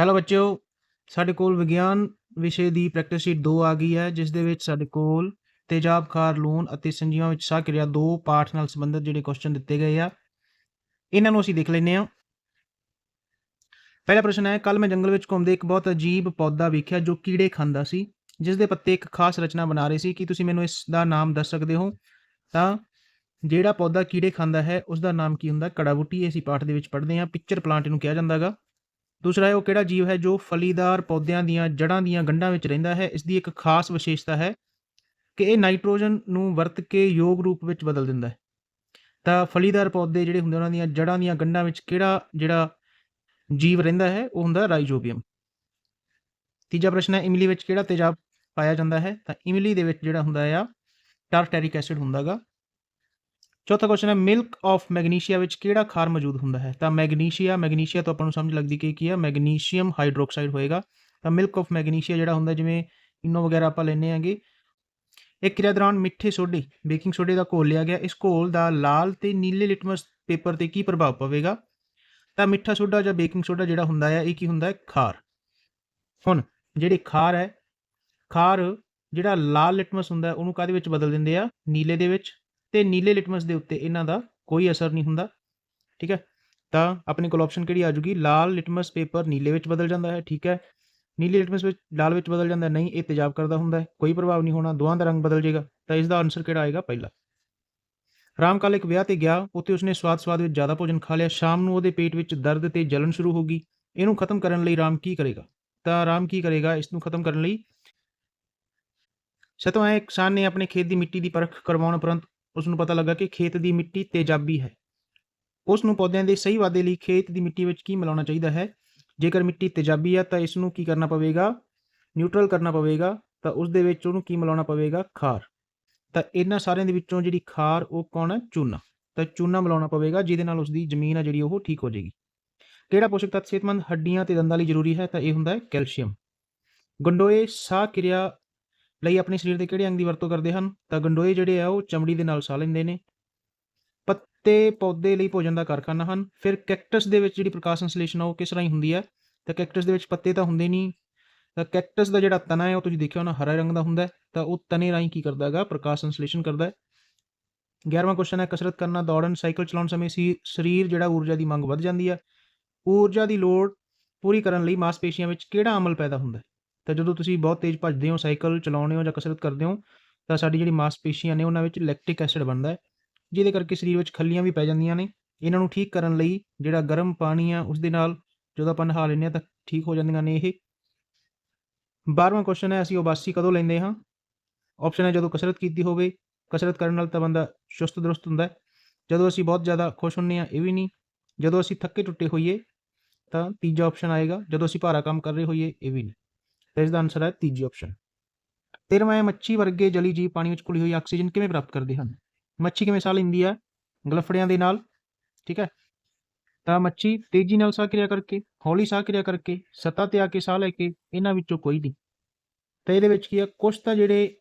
Hello ਬੱਚਿਓ, ਸਾਡੇ ਕੋਲ ਵਿਗਿਆਨ ਵਿਸ਼ੇ ਦੀ ਪ੍ਰੈਕਟਿਸ ਸ਼ੀਟ 2 ਆ ਗਈ ਹੈ, ਜਿਸ ਦੇ ਵਿੱਚ ਸਾਡੇ ਕੋਲ ਤੇਜ਼ਾਬ, ਖਾਰ, ਲੂਣ ਅਤੇ ਸੰਜੀਵਾਂ ਵਿੱਚ ਸਾਹ ਕਿਰਿਆ ਦੋ ਪਾਠ ਨਾਲ ਸੰਬੰਧਿਤ ਜਿਹੜੇ ਕੁਐਸਚਨ ਦਿੱਤੇ ਗਏ ਆ। ਇਹਨਾਂ ਨੂੰ ਅਸੀਂ ਦੇਖ ਲੈਂਦੇ ਹਾਂ। ਪਹਿਲਾ ਪ੍ਰਸ਼ਨ ਹੈ ਕੱਲ ਮੈਂ ਜੰਗਲ ਵਿੱਚ ਘੁੰਮਦੇ ਇੱਕ ਬਹੁਤ ਅਜੀਬ ਪੌਦਾ ਵੇਖਿਆ ਜੋ ਕੀੜੇ ਖਾਂਦਾ ਸੀ, ਜਿਸ ਦੇ ਪੱਤੇ ਇੱਕ ਖਾਸ ਰਚਨਾ ਬਣਾ ਰਹੇ ਸੀ। ਕਿ ਤੁਸੀਂ ਮੈਨੂੰ ਇਸ ਦਾ ਨਾਮ ਦੱਸ ਸਕਦੇ ਹੋ? ਤਾਂ ਜਿਹੜਾ ਪੌਦਾ ਕੀੜੇ ਖਾਂਦਾ ਹੈ ਉਸ ਦਾ ਨਾਮ ਕੀ ਹੁੰਦਾ? ਕੜਾ ਬੂਟੀ ਅਸੀਂ ਪਾਠ ਦੇ ਵਿੱਚ ਪੜ੍ਹਦੇ ਹਾਂ। ਪਿਕਚਰ ਪਲਾਂਟ ਇਹਨੂੰ ਕਿਹਾ ਜਾਂਦਾ ਹੈਗਾ। ਦੂਸਰਾ ਹੈ, ਉਹ ਕਿਹੜਾ ਜੀਵ ਹੈ ਜੋ ਫਲੀਦਾਰ ਪੌਦਿਆਂ ਦੀਆਂ ਜੜ੍ਹਾਂ ਦੀਆਂ ਗੰਢਾਂ ਵਿੱਚ ਰਹਿੰਦਾ ਹੈ? ਇਸ ਦੀ ਇੱਕ ਖਾਸ ਵਿਸ਼ੇਸ਼ਤਾ ਹੈ ਕਿ ਇਹ ਨਾਈਟ੍ਰੋਜਨ ਨੂੰ ਵਰਤ ਕੇ ਯੋਗ ਰੂਪ ਵਿੱਚ ਬਦਲ ਦਿੰਦਾ ਹੈ। ਤਾਂ ਫਲੀਦਾਰ ਪੌਦੇ ਜਿਹੜੇ ਹੁੰਦੇ ਉਹਨਾਂ ਦੀਆਂ ਜੜ੍ਹਾਂ ਦੀਆਂ ਗੰਢਾਂ ਵਿੱਚ ਕਿਹੜਾ ਜਿਹੜਾ ਜੀਵ ਰਹਿੰਦਾ ਹੈ, ਉਹ ਹੁੰਦਾ ਰਾਈਜ਼ੋਬੀਅਮ। ਤੀਜਾ ਪ੍ਰਸ਼ਨ ਹੈ, ਇਮਲੀ ਵਿੱਚ ਕਿਹੜਾ ਤੇਜ਼ਾਬ ਪਾਇਆ ਜਾਂਦਾ ਹੈ? ਤਾਂ ਇਮਲੀ ਦੇ ਵਿੱਚ ਜਿਹੜਾ ਹੁੰਦਾ ਆ, ਟਾਰਟੈਰਿਕ ਐਸਿਡ ਹੁੰਦਾਗਾ। ਚੌਥਾ ਕੁਐਸਚਨ ਹੈ ਮਿਲਕ ਆਫ ਮੈਗਨੀਸ਼ੀਆ ਵਿੱਚ ਕਿਹੜਾ ਖਾਰ ਮੌਜੂਦ ਹੁੰਦਾ ਹੈ? ਤਾਂ ਮੈਗਨੀਸ਼ੀਆ ਮੈਗਨੀਸ਼ੀਆ ਤੋਂ ਆਪਾਂ ਨੂੰ ਸਮਝ ਲੱਗਦੀ ਕਿ ਕੀ ਹੈ? ਮੈਗਨੀਸ਼ੀਅਮ ਹਾਈਡਰੋਕਸਾਈਡ ਹੋਏਗਾ। ਤਾਂ ਮਿਲਕ ਆਫ ਮੈਗਨੀਸ਼ੀਆ ਜਿਹੜਾ ਹੁੰਦਾ, ਜਿਵੇਂ ਇਨੋ ਵਗੈਰਾ ਆਪਾਂ ਲੈਨੇ ਆਂਗੇ ਇਹ ਕਿਰਿਆ ਦੌਰਾਨ ਮਿੱਠੇ ਸੋਡੇ ਬੇਕਿੰਗ ਸੋਡੇ ਦਾ ਘੋਲ ਲਿਆ ਗਿਆ। ਇਸ ਘੋਲ ਦਾ ਲਾਲ ਤੇ ਨੀਲੇ ਲਿਟਮਸ ਪੇਪਰ ਤੇ ਕੀ ਪ੍ਰਭਾਵ ਪਵੇਗਾ? ਤਾਂ ਮਿੱਠਾ ਸੋਡਾ ਜਾਂ ਬੇਕਿੰਗ ਸੋਡਾ ਜਿਹੜਾ ਹੁੰਦਾ ਹੈ ਇਹ ਕੀ ਹੁੰਦਾ ਹੈ? ਖਾਰ। ਹੁਣ ਜਿਹੜੀ ਖਾਰ ਹੈ, ਖਾਰ ਜਿਹੜਾ ਲਾਲ ਲਿਟਮਸ ਹੁੰਦਾ ਉਹਨੂੰ ਕਾਹਦੇ ਵਿੱਚ ਬਦਲ ਦਿੰਦੇ ਆ? ਨੀਲੇ ਦੇ ਵਿੱਚ। ਤੇ ਨੀਲੇ ਲਿਟਮਸ ਦੇ ਉੱਤੇ ਇਹਨਾਂ ਦਾ ਕੋਈ ਅਸਰ ਨਹੀਂ ਹੁੰਦਾ, ਠੀਕ ਹੈ? ਤਾਂ ਆਪਣੇ ਕੋਲ ਆਪਸ਼ਨ ਕਿਹੜੀ ਆ ਜੂਗੀ ਲਾਲ ਲਿਟਮਸ ਪੇਪਰ ਨੀਲੇ ਵਿੱਚ ਬਦਲ ਜਾਂਦਾ ਹੈ, ਠੀਕ ਹੈ? ਨੀਲੇ ਲਿਟਮਸ ਵਿੱਚ ਲਾਲ ਵਿੱਚ ਬਦਲ ਜਾਂਦਾ ਨਹੀਂ, ਇਹ ਤੇਜ਼ਾਬ ਕਰਦਾ ਹੁੰਦਾ ਹੈ, ਕੋਈ ਪ੍ਰਭਾਵ ਨਹੀਂ ਹੋਣਾ ਦੋਹਾਂ ਦਾ ਰੰਗ ਬਦਲ ਜਾਏਗਾ, ਤਾਂ ਇਸ ਦਾ ਆਨਸਰ ਕਿਹੜਾ ਆਏਗਾ? ਪਹਿਲਾ। ਰਾਮ ਕਾਲ ਇੱਕ ਵਿਆਹ ਤੇ ਗਿਆ, ਉੱਥੇ ਉਸਨੇ ਸਵਾਦ ਸਵਾਦ ਵਿੱਚ ਜ਼ਿਆਦਾ ਭੋਜਨ ਖਾ ਲਿਆ, ਸ਼ਾਮ ਨੂੰ ਉਹਦੇ ਪੇਟ ਵਿੱਚ ਦਰਦ ਤੇ ਜਲਨ ਸ਼ੁਰੂ ਹੋ ਗਈ, ਇਹਨੂੰ ਖਤਮ ਕਰਨ ਲਈ ਰਾਮ ਕੀ ਕਰੇਗਾ? ਤਾਂ ਰਾਮ ਕੀ ਕਰੇਗਾ, ਇਸ ਨੂੰ ਖਤਮ ਕਰਨ ਲਈ ਸਤਵਾਂ ਇੱਕ ਕਿਸਾਨ ਨੇ ਆਪਣੇ ਖੇਤ ਦੀ ਮਿੱਟੀ ਦੀ ਪਰਖ ਕਰਵਾਉਣ ਉਪਰੰਤ ਉਸ ਨੂੰ ਪਤਾ ਲੱਗਾ ਕਿ ਖੇਤ ਦੀ ਮਿੱਟੀ ਤੇਜ਼ਾਬੀ ਹੈ। ਉਸ ਨੂੰ ਪੌਦਿਆਂ ਦੇ ਸਹੀ ਵਾਧੇ ਲਈ ਖੇਤ ਦੀ ਮਿੱਟੀ ਵਿੱਚ ਕੀ ਮਿਲਾਉਣਾ ਚਾਹੀਦਾ ਹੈ? ਜੇਕਰ ਮਿੱਟੀ ਤੇਜ਼ਾਬੀ ਹੈ ਤਾਂ ਇਸ ਨੂੰ ਕੀ ਕਰਨਾ ਪਵੇਗਾ? ਨਿਊਟਰਲ ਕਰਨਾ ਪਵੇਗਾ, ਤਾਂ ਉਸ ਦੇ ਵਿੱਚ ਉਹਨੂੰ ਕੀ ਮਿਲਾਉਣਾ ਪਵੇਗਾ? ਖਾਰ। ਤਾਂ ਇਹਨਾਂ ਸਾਰਿਆਂ ਦੇ ਵਿੱਚੋਂ ਜਿਹੜੀ ਖਾਰ ਉਹ ਕੌਣ ਹੈ? ਚੂਨਾ। ਤਾਂ ਚੂਨਾ ਮਿਲਾਉਣਾ ਪਵੇਗਾ, ਜਿਹਦੇ ਨਾਲ ਉਸ ਦੀ ਜ਼ਮੀਨ ਆ ਜਿਹੜੀ ਉਹ ਠੀਕ ਹੋ ਜਾਏਗੀ। ਕਿਹੜਾ ਪੋਸ਼ਕ ਤੱਤ ਸਿਹਤਮੰਦ ਹੱਡੀਆਂ ਤੇ ਦੰਦਾਂ ਲਈ ਜ਼ਰੂਰੀ ਹੈ? ਤਾਂ ਇਹ ਹੁੰਦਾ ਹੈ ਕੈਲਸ਼ੀਅਮ। ਗੰਡੋਏ ਸਾਹ ਕਿਰਿਆ ਲਈ ਆਪਣੇ ਸਰੀਰ ਦੇ ਕਿਹੜੇ ਅੰਗ ਦੀ ਵਰਤੋਂ ਕਰਦੇ ਹਨ? ਤਾਂ ਗੰਡੋਏ ਜਿਹੜੇ ਆ, ਉਹ ਚਮੜੀ ਦੇ ਨਾਲ ਸਾਹ ਲੈਂਦੇ ਨੇ। ਪੱਤੇ ਪੌਦੇ ਲਈ ਭੋਜਨ ਦਾ ਕਾਰਖਾਨਾ ਹਨ। ਫਿਰ ਕੈਕਟਸ ਦੇ ਵਿੱਚ ਜਿਹੜੀ ਪ੍ਰਕਾਸ਼ ਸੰਸ਼ਲੇਸ਼ਣ ਆ, ਉਹ ਕਿਸ ਰਾਹੀਂ ਹੁੰਦੀ ਹੈ ਤਾਂ ਕੈਕਟਸ ਦੇ ਵਿੱਚ ਪੱਤੇ ਤਾਂ ਹੁੰਦੇ ਨਹੀਂ। ਤਾਂ ਕੈਕਟਸ ਦਾ ਜਿਹੜਾ ਤਣਾ ਹੈ ਉਹ ਤੁਸੀਂ ਦੇਖਿਆ ਹੋਣਾ, ਹਰਾ ਰੰਗ ਦਾ ਹੁੰਦਾ ਤਾਂ ਉਹ ਤਣੇ ਰਾਹੀਂ ਕੀ ਕਰਦਾ ਹੈਗਾ? ਪ੍ਰਕਾਸ਼ ਸੰਸਲੇਸ਼ਣ ਕਰਦਾ ਹੈ। 11ਵਾਂ ਕੁਐਸਚਨ ਹੈ, ਕਸਰਤ ਕਰਨਾ, ਦੌੜਨ, ਸਾਈਕਲ ਚਲਾਉਣ ਸਮੇਂ ਸੀ, ਸਰੀਰ ਜਿਹੜਾ ਊਰਜਾ ਦੀ ਮੰਗ ਵੱਧ ਜਾਂਦੀ ਹੈ ਊਰਜਾ ਦੀ ਲੋੜ ਪੂਰੀ ਕਰਨ ਲਈ ਮਾਸਪੇਸ਼ੀਆਂ ਵਿੱਚ ਕਿਹੜਾ ਅਮਲ ਪੈਦਾ ਹੁੰਦਾ ਹੈ? ਤਾਂ ਜਦੋਂ ਤੁਸੀਂ ਬਹੁਤ ਤੇਜ਼ ਭੱਜਦੇ ਹੋ, ਸਾਈਕਲ ਚਲਾਉਂਦੇ ਹੋ ਜਾਂ ਕਸਰਤ ਕਰਦੇ ਹੋ, ਤਾਂ ਸਾਡੀ ਜਿਹੜੀ ਮਾਸਪੇਸ਼ੀਆਂ ਨੇ ਉਹਨਾਂ ਵਿੱਚ ਲੈਕਟਿਕ ਐਸਿਡ ਬਣਦਾ ਹੈ, ਜਿਹਦੇ ਕਰਕੇ ਸਰੀਰ ਵਿੱਚ ਖੱਲੀਆਂ ਵੀ ਪੈ ਜਾਂਦੀਆਂ ਨੇ। ਇਹਨਾਂ ਨੂੰ ਠੀਕ ਕਰਨ ਲਈ ਜਿਹੜਾ ਗਰਮ ਪਾਣੀ ਆ ਉਸ ਦੇ ਨਾਲ ਜਦੋਂ ਆਪਾਂ ਨਹਾ ਲੈਂਦੇ ਹਾਂ ਤਾਂ ਠੀਕ ਹੋ ਜਾਂਦੀਆਂ ਨੇ ਇਹ। 12ਵਾਂ ਕੁਐਸਚਨ ਹੈ, ਅਸੀਂ ਉਬਾਸੀ ਕਦੋਂ ਲੈਂਦੇ ਹਾਂ? ਆਪਸ਼ਨ ਹੈ, ਜਦੋਂ ਕਸਰਤ ਕੀਤੀ ਹੋਵੇ। ਕਸਰਤ ਕਰਨ ਨਾਲ ਤਾਂ ਬੰਦਾ ਚੁਸਤ ਦਰੁਸਤ ਹੁੰਦਾ ਹੈ। ਜਦੋਂ ਅਸੀਂ ਬਹੁਤ ਜ਼ਿਆਦਾ ਖੁਸ਼ ਹੁੰਨੇ ਆ ਇਹ ਵੀ ਨਹੀਂ। ਜਦੋਂ ਅਸੀਂ ਥੱਕੇ ਟੁੱਟੇ ਹੋਈਏ, ਤਾਂ ਤੀਜਾ ਆਪਸ਼ਨ ਆਏਗਾ। ਜਦੋਂ ਅਸੀਂ ਭਾਰਾ ਕੰਮ ਕਰ ਰਹੇ ਹੋਈਏ, ਇਹ ਵੀ ਨਹੀਂ। ਤਾਂ ਇਸ ਦਾ ਆਨਸਰ ਹੈ ਤੀਜੀ ਆਪਸ਼ਨ 13ਵਾਂ ਹੈ ਮੱਛੀ ਵਰਗੇ ਜਲੀ ਜੀਵ ਪਾਣੀ ਵਿੱਚ ਘੁਲੀ ਹੋਈ ਆਕਸੀਜਨ ਕਿਵੇਂ ਪ੍ਰਾਪਤ ਕਰਦੇ ਹਨ? ਮੱਛੀ ਕਿਵੇਂ ਸਾਹ ਲੈਂਦੀ ਹੈ ਗਲਫੜਿਆਂ ਦੇ ਨਾਲ, ਠੀਕ ਹੈ? ਤਾਂ ਮੱਛੀ ਤੇਜ਼ੀ ਨਾਲ ਸਾਹ ਕਿਰਿਆ ਕਰਕੇ, ਹੌਲੀ ਸਾਹ ਕਿਰਿਆ ਕਰਕੇ ਸਤ੍ਹਾ ਤੇ ਆ ਕੇ ਸਾਹ ਲੈ ਕੇ, ਇਹਨਾਂ ਵਿੱਚੋਂ ਕੋਈ ਨਹੀਂ। ਤਾਂ ਇਹਦੇ ਵਿੱਚ ਕੀ ਆ ਕੁਛ ਤਾਂ ਜਿਹੜੇ,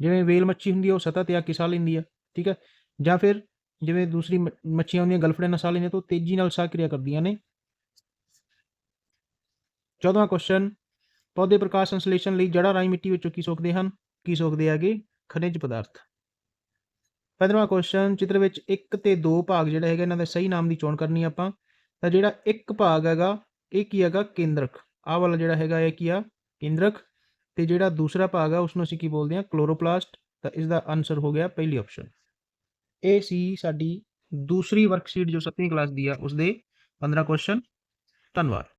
ਜਿਵੇਂ ਵੇਲ ਮੱਛੀ ਹੁੰਦੀ ਹੈ, ਉਹ ਸਤ੍ਹਾ ਤੇ ਆ ਕੇ ਸਾਹ ਲੈਂਦੀ ਹੈ, ਠੀਕ ਹੈ? ਜਾਂ ਫਿਰ ਜਿਵੇਂ ਦੂਸਰੀ ਮ- ਮੱਛੀਆਂ ਹੁੰਦੀਆਂ ਗਲਫੜਿਆਂ ਨਾਲ ਸਾਹ ਲੈਂਦੀਆਂ, ਤਾਂ ਉਹ ਤੇਜ਼ੀ ਨਾਲ ਸਾਹ ਕਿਰਿਆ ਕਰਦੀਆਂ ਨੇ। 14ਵਾਂ ਕੁਐਸਚਨ ਪੌਦੇ ਪ੍ਰਕਾਸ਼ ਸੰਸਲੇਸ਼ਣ ਲਈ ਜੜ੍ਹਾਂ ਰਾਹੀਂ ਮਿੱਟੀ ਵਿੱਚੋਂ ਕੀ ਸੋਖਦੇ ਹਨ? ਕੀ ਸੋਖਦੇ ਹੈਗੇ? ਖਣਿਜ ਪਦਾਰਥ। 15ਵਾਂ ਕੁਐਸਚਨ ਚਿੱਤਰ ਵਿੱਚ ਇੱਕ ਤੇ ਦੋ ਭਾਗ ਜਿਹੜਾ ਹੈਗਾ, ਇਹਨਾਂ ਦੇ ਸਹੀ ਨਾਮ ਦੀ ਚੋਣ ਕਰਨੀ ਆਪਾਂ। ਤਾਂ ਜਿਹੜਾ ਇੱਕ ਭਾਗ ਹੈਗਾ, ਇਹ ਕੀ ਹੈਗਾ? ਕੇਂਦਰਕ। ਆਹ ਵਾਲਾ ਜਿਹੜਾ ਹੈਗਾ, ਇਹ ਕੀ ਆ? ਕੇਂਦਰਕ। ਤੇ ਜਿਹੜਾ ਦੂਸਰਾ ਭਾਗ ਆ ਉਸ ਨੂੰ ਅਸੀਂ ਕੀ ਬੋਲਦੇ ਹਾਂ? ਕਲੋਰੋਪਲਾਸਟ। ਤਾਂ ਇਸ ਦਾ ਆਨਸਰ ਹੋ ਗਿਆ ਪਹਿਲੀ ਆਪਸ਼ਨ ਇਹ ਸੀ ਸਾਡੀ ਦੂਸਰੀ ਵਰਕਸ਼ੀਟ ਜੋ 7ਵੀਂ ਕਲਾਸ ਦੀ ਆ ਉਸ ਦੇ 15 ਕੁਐਸਚਨ ਧੰਨਵਾਦ।